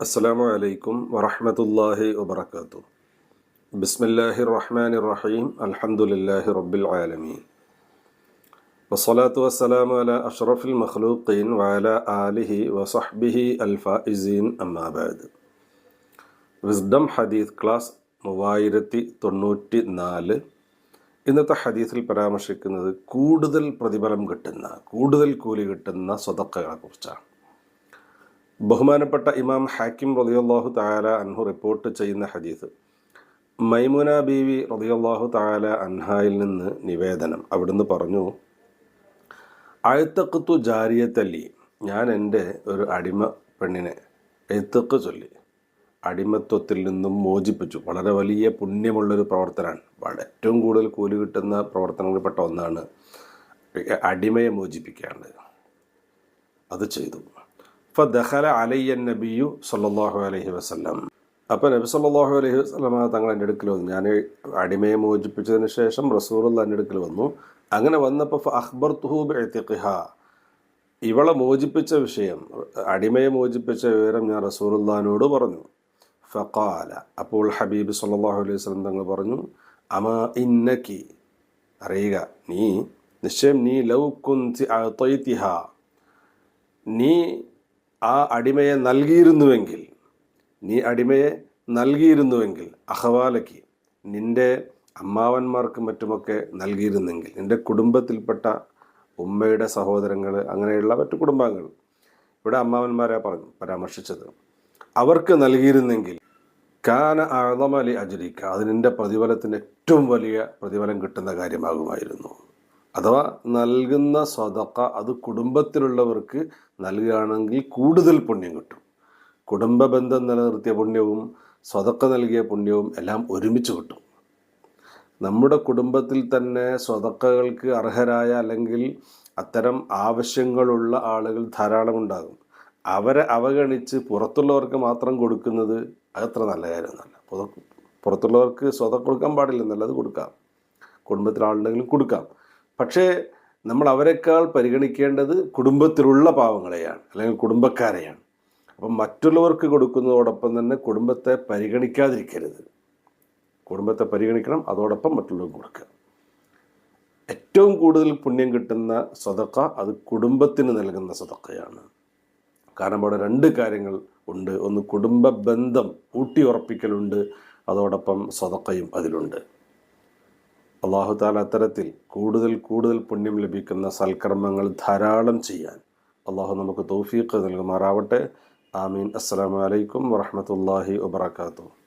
അസ്സലാമു അലൈക്കും വറഹമത്തല്ലാഹി വബർക്കാത്തു ബിസ്മില്ലാഹി റഹ്മാൻ റഹീം അൽഹംദുലില്ലാഹി റബ്ബിൽ ആലമീൻ വസ്സലാത്തു വസ്സലാമു അല അഷ്റഫുൽ മഖ്ലൂഖീൻ വഅല ആലിഹി വസഹ്ബിഹി അൽഫായിസീൻ അമ്മാബാദ് വിസ്ഡം ഹദീസ് ക്ലാസ് മൂവായിരത്തി തൊണ്ണൂറ്റി നാല് ഇന്നത്തെ ഹദീസിൽ പരാമർശിക്കുന്നത് കൂടുതൽ പ്രതിഫലം കിട്ടുന്ന കൂടുതൽ കൂലി കിട്ടുന്ന സ്വതക്കകളെ കുറിച്ചാണ് ബഹുമാനപ്പെട്ട ഇമാം ഹാക്കിം റളിയല്ലാഹു താല അൻഹു റിപ്പോർട്ട് ചെയ്യുന്ന ഹദീസ് മൈമുന ബീവി റളിയല്ലാഹു താല അൻഹായിൽ നിന്ന് നിവേദനം. അവിടുന്ന് പറഞ്ഞു അഴുത്തക്കത്തു ജാരിയത്തല്ലി ഞാൻ എന്റെ ഒരു അടിമ പെണ്ണിനെ എഴുത്തക്ക് ചൊല്ലി അടിമത്വത്തിൽ നിന്നും മോചിപ്പിച്ചു. വളരെ വലിയ പുണ്യമുള്ളൊരു പ്രവർത്തനമാണ്. ഏറ്റവും കൂടുതൽ കൂലി കിട്ടുന്ന പ്രവർത്തനങ്ങളിൽപ്പെട്ട ഒന്നാണ് അടിമയെ മോചിപ്പിക്കാണ്ട് അത് ചെയ്തു. ഇപ്പം ദഹല അലയ്യൻ നബിയു സല്ലാഹു അലഹി വസ്ലം അപ്പോൾ നബി സല്ലാഹു അലൈഹി വസല്ലമ തങ്ങൾ എന്റെ അടുക്കൽ വന്നു. ഞാൻ അടിമയെ മോചിപ്പിച്ചതിന് ശേഷം റസൂറുള്ള എന്റെ അടുക്കൽ വന്നു. അങ്ങനെ വന്നപ്പോൾ അക്ബർ തുഹൂബ് തുഹൂബിഹ ഇവളെ മോചിപ്പിച്ച വിഷയം അടിമയെ മോചിപ്പിച്ച വിവരം ഞാൻ റസൂറുല്ലാനോട് പറഞ്ഞു. ഫഖാല. അപ്പോൾ ഹബീബ് സല്ലാഹു അലൈഹി വസല്ലം തങ്ങൾ പറഞ്ഞു അമ ഇന്നക്കി? അറിയുക നീ നിശ്ചയം നീ ലൗ കുന്തി അഅതൈതിഹ. നീ ആ അടിമയെ നൽകിയിരുന്നുവെങ്കിൽ നീ അടിമയെ നൽകിയിരുന്നുവെങ്കിൽ അഹവാലയ്ക്ക് നിന്റെ അമ്മാവന്മാർക്ക് മറ്റുമൊക്കെ നൽകിയിരുന്നെങ്കിൽ നിന്റെ കുടുംബത്തിൽപ്പെട്ട ഉമ്മയുടെ സഹോദരങ്ങൾ അങ്ങനെയുള്ള മറ്റു കുടുംബാംഗങ്ങൾ. ഇവിടെ അമ്മാവന്മാരെ പറഞ്ഞു പരാമർശിച്ചത്. അവർക്ക് നൽകിയിരുന്നെങ്കിൽ കാന ആഴമലി അജരിക്ക അത് പ്രതിഫലത്തിന് ഏറ്റവും വലിയ പ്രതിഫലം കിട്ടുന്ന കാര്യമാകുമായിരുന്നു. അഥവാ നൽകുന്ന സ്വതക്ക അത് കുടുംബത്തിലുള്ളവർക്ക് നൽകുകയാണെങ്കിൽ കൂടുതൽ പുണ്യം കിട്ടും. കുടുംബ ബന്ധം നിലനിർത്തിയ പുണ്യവും സ്വതക്ക നൽകിയ പുണ്യവും എല്ലാം ഒരുമിച്ച് കിട്ടും. നമ്മുടെ കുടുംബത്തിൽ തന്നെ സ്വതക്കകൾക്ക് അർഹരായ അല്ലെങ്കിൽ അത്തരം ആവശ്യങ്ങളുള്ള ആളുകൾ ധാരാളം ഉണ്ടാകും അവരെ അവഗണിച്ച് പുറത്തുള്ളവർക്ക് മാത്രം കൊടുക്കുന്നത് അതത്ര നല്ല കാര്യമൊന്നുമല്ല. പുറ- പുറത്തുള്ളവർക്ക് സ്വതം കൊടുക്കാൻ പാടില്ലെന്നല്ല അത് കൊടുക്കാം. കുടുംബത്തിലാളുണ്ടെങ്കിലും കൊടുക്കാം. പക്ഷേ നമ്മൾ അവരെക്കാൾ പരിഗണിക്കേണ്ടത് കുടുംബത്തിലുള്ള പാവങ്ങളെയാണ് അല്ലെങ്കിൽ കുടുംബക്കാരെയാണ്. അപ്പം മറ്റുള്ളവർക്ക് കൊടുക്കുന്നതോടൊപ്പം തന്നെ കുടുംബത്തെ പരിഗണിക്കാതിരിക്കരുത്. കുടുംബത്തെ പരിഗണിക്കണം അതോടൊപ്പം മറ്റുള്ളവർക്ക് കൊടുക്കുക. ഏറ്റവും കൂടുതൽ പുണ്യം കിട്ടുന്ന സ്വതക്ക അത് കുടുംബത്തിന് നൽകുന്ന സ്വതക്കയാണ്. കാരണം അവിടെ രണ്ട് കാര്യങ്ങൾ ഉണ്ട്. ഒന്ന് കുടുംബ ബന്ധം ഊട്ടിയുറപ്പിക്കലുണ്ട്. അതോടൊപ്പം സ്വതക്കയും അതിലുണ്ട്. അള്ളാഹു താല അത്തരത്തിൽ കൂടുതൽ കൂടുതൽ പുണ്യം ലഭിക്കുന്ന സൽക്കർമ്മങ്ങൾ ധാരാളം ചെയ്യാൻ അള്ളാഹു നമുക്ക് തൗഫീഖ് നൽകുമാറാവട്ടെ. ആമീൻ. അസ്സലാമു അലൈക്കും വറഹമത്തല്ലാഹി വബർക്കാത്തു